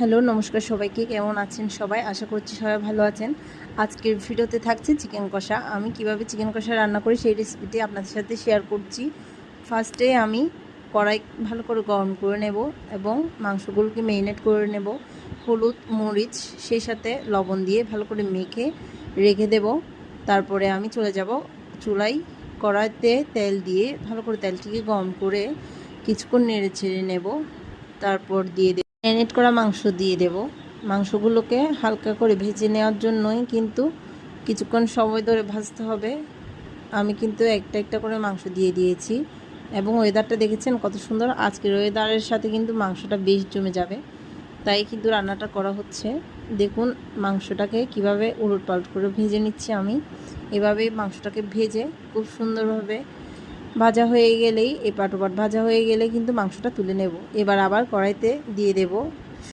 Hello, নমস্কার সবাইকে। কেমন আছেন সবাই? আশা করছি সবাই ভালো আছেন। আজকের ভিডিওতে থাকছে চিকেন কষা। আমি কীভাবে চিকেন কষা রান্না করি সেই রেসিপিটি আপনাদের সাথে শেয়ার করছি। ফার্স্টে আমি কড়াই ভালো করে গরম করে নেব এবং মাংসগুলোকে মেরিনেট করে নেব। হলুদ, মরিচ, সেই সাথে লবণ দিয়ে ভালো করে মেখে রেখে দেব। তারপরে আমি চলে যাব চুলাই কড়াইতে তেল দিয়ে ভালো করে তেলটিকে গরম করে কিছুক্ষণ নেড়ে ছেড়ে নেব। তারপর দিয়ে দেব ম্যারিনেট করা মাংস দিয়ে দেব। মাংসগুলোকে হালকা করে ভেজে নেওয়ার জন্যই কিন্তু কিছুক্ষণ সময় ধরে ভাজতে হবে। আমি কিন্তু একটা একটা করে মাংস দিয়ে দিয়েছি এবং ওয়েদারটা দেখেছেন কত সুন্দর? আজকের ওয়েদারের সাথে কিন্তু মাংসটা বেশ জমে যাবে। তাই কিন্তু রান্নাটা করা হচ্ছে। দেখুন মাংসটাকে কীভাবে উলট পালট করে ভেজে নিচ্ছি আমি। এভাবে মাংসটাকে ভেজে খুব সুন্দরভাবে ভাজা হয়ে গেলেই, এপাট ওপাট ভাজা হয়ে গেলে কিন্তু মাংসটা তুলে নেব। এবার আবার কড়াইতে দিয়ে দেব